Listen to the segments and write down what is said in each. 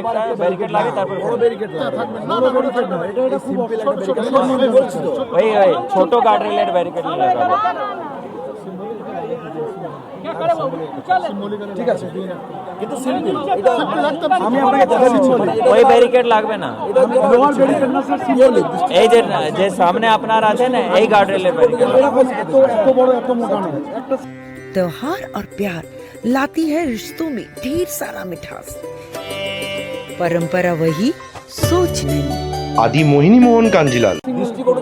একটা ব্যারিকেড লাগে তারপর বড় ব্যারিকেড বড় ব্যারিকেড না এটা এটা খুব সিম্পল একটা ব্যারিকেড আমি বলছি তো ওই ওই ছোট গার্ডরেলের ব্যারিকেড লাগাবো ঠিক আছে কিন্তু সিম্পল এটা আমি আপনাকে কথা দিচ্ছি মানে এটা ওই ব্যারিকেড লাগবে না এটা লোহার ব্যারিকেড না স্যার সিম্বলিক এই যে যে সামনে আপনার আছে না এই গার্ডরেলের ব্যারিকেড এরকম এত এত বড় এত মোটা না একটা त्योहार और प्यार लाती है रिश्तों में ढेर सारा मिठास পরম্পরা વહી સોચ નહીં আদি মোহিনী মোহন কাঞ্জিলাল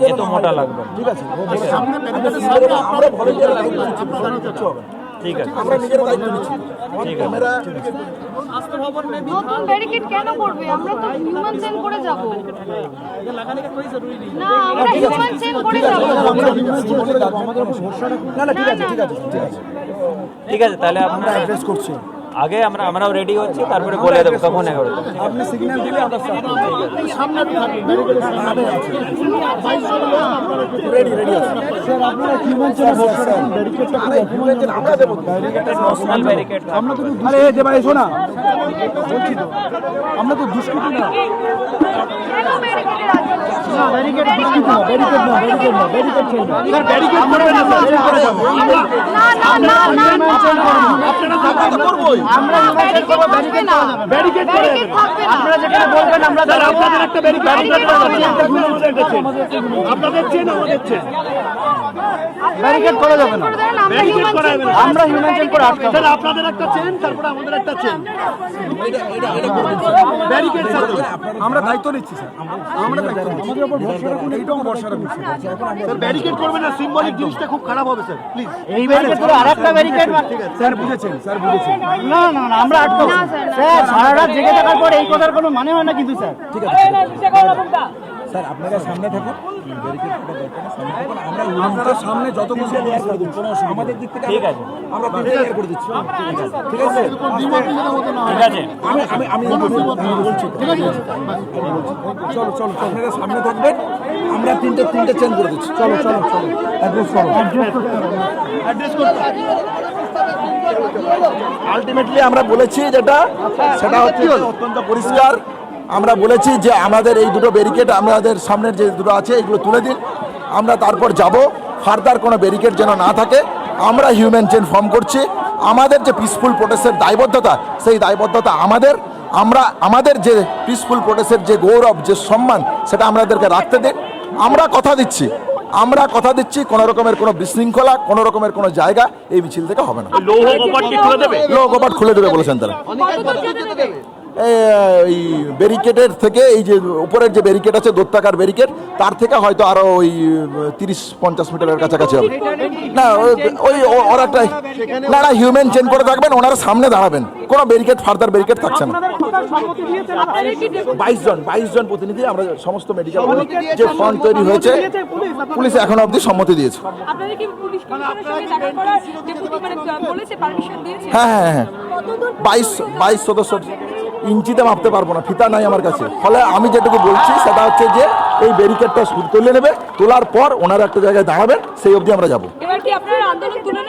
এত মোটা লাগবে ঠিক আছে ঠিক আছে তাহলে আমরা অ্যাড্রেস করছি আগে আমরা আমরাও রেডি হচ্ছি তারপরে বলে দেবো কখন এগারো আপনি সিগন্যাল দিলে আমরা সামনে সামনে আছে। রেডি রেডি স্যার আপনারা ভরসা রাখুন। ব্যারিকেডটা আমরা দেব। ব্যারিকেডটা ন্যাশনাল ব্যারিকেড আমরা তো আরে এই যে ভাই শোনা বলছি তো। আমরা তো দুষ্কৃতি না। ব্যারিকেড করে যাব না। ব্যারিকেড আপনাদের চেন আমাদের করা যাবে না। আমরা হিউম্যান চেন করে আমরা হিউম্যান চেন করে আটকাবো। স্যার আপনাদের একটা চেন তারপরে আমাদের একটা চেন ব্যারিকেড স্যার আমরা দায়িত্ব নিচ্ছি স্যার আমরা দায়িত্ব নিচ্ছি। আমাদের উপর ভরসা রাখুন এইটাও ভরসা রাখুন। স্যার ব্যারিকেড করবেন না সিম্বলিক জিনিসটা খুব খারাপ হবে স্যার প্লিজ এই ব্যারিকেড করে আরেকটা ব্যারিকেড স্যার বুঝেছেন স্যার বুঝেছেন। না না না আমরা আটকাবো। স্যার সারা রাত জেগে থাকার পর এই কথার কোনো মানে হয় না কিন্তু স্যার। ঠিক আছে। স্যার আপনারা সামনে থাকুন। আমরা আপনারা সামনে যত কিছু করে আমাদের দিক থেকে ঠিক আছে। আমরা ক্লিয়ার করে দিচ্ছি। ঠিক আছে? ঠিক আছে? আমি আমি আমি আমি বলছি ঠিক আছে। চলো চলো আপনারা সামনে থাকবেন। আমরা তিনটে তিনটে চেঞ্জ করে দিচ্ছি। চলো চলো চলো। অ্যাড্রেস করো অ্যাড্রেস করতে আলটিমেটলি আমরা বলেছি যেটা সেটা হচ্ছে অত্যন্ত পরিষ্কার। আমরা বলেছি যে আমাদের এই দুটো ব্যারিকেড আমাদের সামনের যে দুটো আছে এগুলো তুলে দিন। আমরা তারপর যাব। ফার্দার কোনো ব্যারিকেড যেন না থাকে আমরা হিউম্যান চেন ফর্ম করছি। আমাদের যে পিসফুল প্রোটেস্টের দায়বদ্ধতা সেই দায়বদ্ধতা আমাদের। আমরা আমাদের যে পিসফুল প্রোটেস্টের যে গৌরব যে সম্মান সেটা আমাদেরকে রাখতে দিন। আমরা কথা দিচ্ছি। আমরা কথা দিচ্ছি কোনো রকমের কোনো বিশৃঙ্খলা কোনো রকমের কোনো জায়গা এই মিছিল থেকে হবে না। লৌহ কপাট খুলে দেবে? বলেছেন তারা। এই, ব্যারিকেডের থেকে এই যে উপরের যে ব্যারিকেড আছে দত্তাকার ব্যারিকেড তার থেকে হয়তো আরও ওই তিরিশ পঞ্চাশ মিটারের কাছাকাছি হবে। না ওই- ওরা না না হিউম্যান চেন করে থাকবেন ওনারা সামনে দাঁড়াবেন। কোনো ব্যারিকেড ফার্দার ব্যারিকেড থাকছে না। বাইশ জন বাইশ জন প্রতিনিধি আমরা সমস্ত মেডিকেল যে ফ্রন্ট তৈরি হয়েছে পুলিশ এখনও অবধি সম্মতি মানে বলেছে পারমিশন দিয়েছে? হ্যাঁ হ্যাঁ হ্যাঁ বাইশ বাইশ সদস্য ইঞ্চিতে মাপতে পারব না ফিতা নাই আমার কাছে। ফলে আমি যেটুকু বলছি সেটা হচ্ছে যে এই ব্যারিকেডটা তুলে নেবে তোলার পর ওনারা একটা জায়গায় দাঁড়াবেন সেই অবধি আমরা যাব। এবার কি আপনারা আন্দোলন তুলে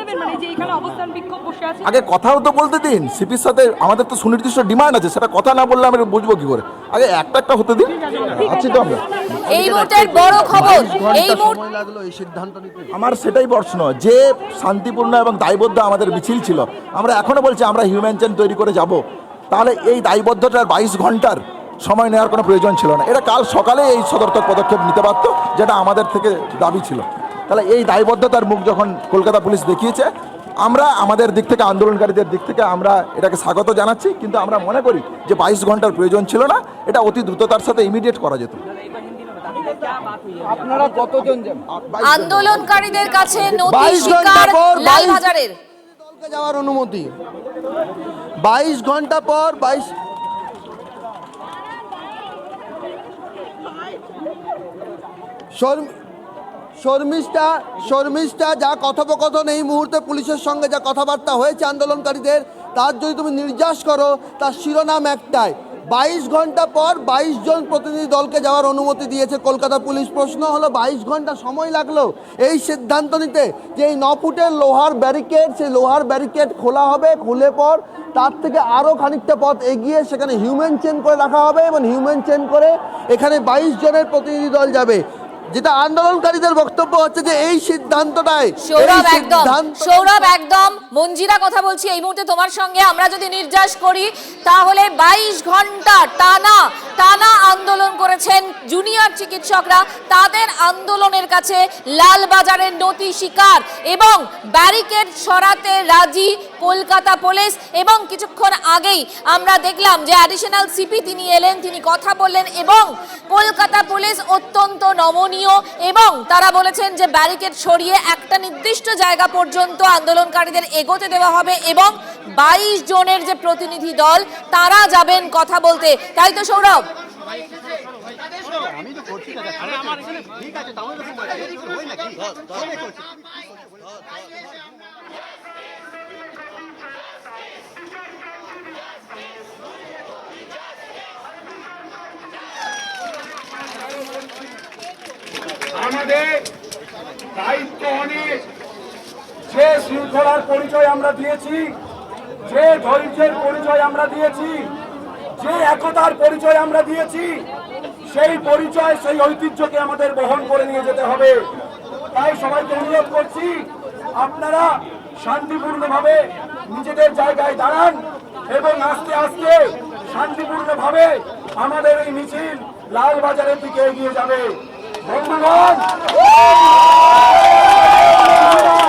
আগে কথাও তো বলতে দিন। সিপির সাথে আমাদের তো সুনির্দিষ্ট ডিমান্ড আছে সেটা কথা না বললে আমরা বুঝব কি করে? আগে একটা একটা হতে দিন। আছি তো আমরা। এই মুহূর্তের বড় খবর এই মুহূর্তে আমার সেটাই প্রশ্ন যে শান্তিপূর্ণ এবং দায়বদ্ধ আমাদের মিছিল ছিল আমরা এখনও বলছি আমরা হিউম্যান চেন তৈরি করে যাব। তাহলে এই দায়বদ্ধতার বাইশ ঘণ্টার সময় নেওয়ার কোনো প্রয়োজন ছিল না। এটা কাল সকালে এই সদর্থক পদক্ষেপ নিতে পারত যেটা আমাদের থেকে দাবি ছিল। তাহলে এই দায়বদ্ধতার মুখ যখন কলকাতা পুলিশ দেখিয়েছে আমরা আমাদের দিক থেকে আন্দোলনকারীদের দিক থেকে আমরা এটাকে স্বাগত জানাচ্ছি কিন্তু আমরা মনে করি যে বাইশ ঘণ্টার প্রয়োজন ছিল না এটা অতি দ্রুততার সাথে ইমিডিয়েট করা যেত। আন্দোলনকারীদের কাছে 22 ঘণ্টা পর 22 লালবাজারের যাওয়ার অনুমতি। বাইশ ঘণ্টা পর বাইশ শর্মিষ্ঠা শর্মিষ্ঠা, যা কথোপকথন এই মুহূর্তে পুলিশের সঙ্গে যা কথাবার্তা হয়েছে আন্দোলনকারীদের, তার যদি তুমি নির্যাস করো, তার শিরোনাম একটাই। বাইশ ঘণ্টা পর বাইশ জন প্রতিনিধি দলকে যাওয়ার অনুমতি দিয়েছে কলকাতা পুলিশ। প্রশ্ন হলো, বাইশ ঘণ্টা সময় লাগল এই সিদ্ধান্ত নিতে? যে এই ন ফুটের লোহার ব্যারিকেড, সেই লোহার ব্যারিকেড খোলা হবে, খুলে পর তার থেকে আরও খানিকটা পথ এগিয়ে সেখানে হিউম্যান চেন করে রাখা হবে এবং হিউম্যান চেন করে এখানে বাইশ জনের প্রতিনিধি দল যাবে। যেটা আন্দোলনকারীদের বক্তব্য হচ্ছে যে এই সিদ্ধান্তটাই এই সৌরভ একদম সৌরভ একদম। মঞ্জিরা কথা বলছি এই মুহূর্তে তোমার সঙ্গে আমরা যদি নির্যাস করি তাহলে বাইশ ঘণ্টা টানা টানা আন্দোলন করেছেন জুনিয়র চিকিৎসকরা। তাদের আন্দোলনের কাছে লালবাজারের নতি শিকার এবং ব্যারিকেড সরাতে রাজি কলকাতা পুলিশ এবং কিছুক্ষণ আগেই আমরা দেখলাম যে অ্যাডিশনাল সিপি তিনি এলেন, তিনি কথা বললেন এবং কলকাতা পুলিশ অত্যন্ত নমনীয় এবং তারা বলেছেন যে ব্যারিকেড সরিয়ে একটা নির্দিষ্ট জায়গা পর্যন্ত আন্দোলনকারীদের এগোতে দেওয়া হবে এবং বাইশ জনের যে প্রতিনিধি দল, তারা যাবেন কথা বলতে। তাই তো সৌরভ? আমাদের দায়িত্ব অনেক। যে শৃঙ্খলার পরিচয় আমরা দিয়েছি, যে ধৈর্যের পরিচয় আমরা দিয়েছি, যে একতার পরিচয় আমরা দিয়েছি, সেই পরিচয়, সেই ঐতিহ্যকে আমাদের বহন করে নিয়ে যেতে হবে। তাই সবাইকে অনুরোধ করছি, আপনারা শান্তিপূর্ণভাবে নিজেদের জায়গায় দাঁড়ান এবং আস্তে আস্তে শান্তিপূর্ণভাবে আমাদের এই মিছিল লালবাজারের দিকে এগিয়ে যাবে। เด็กมังกร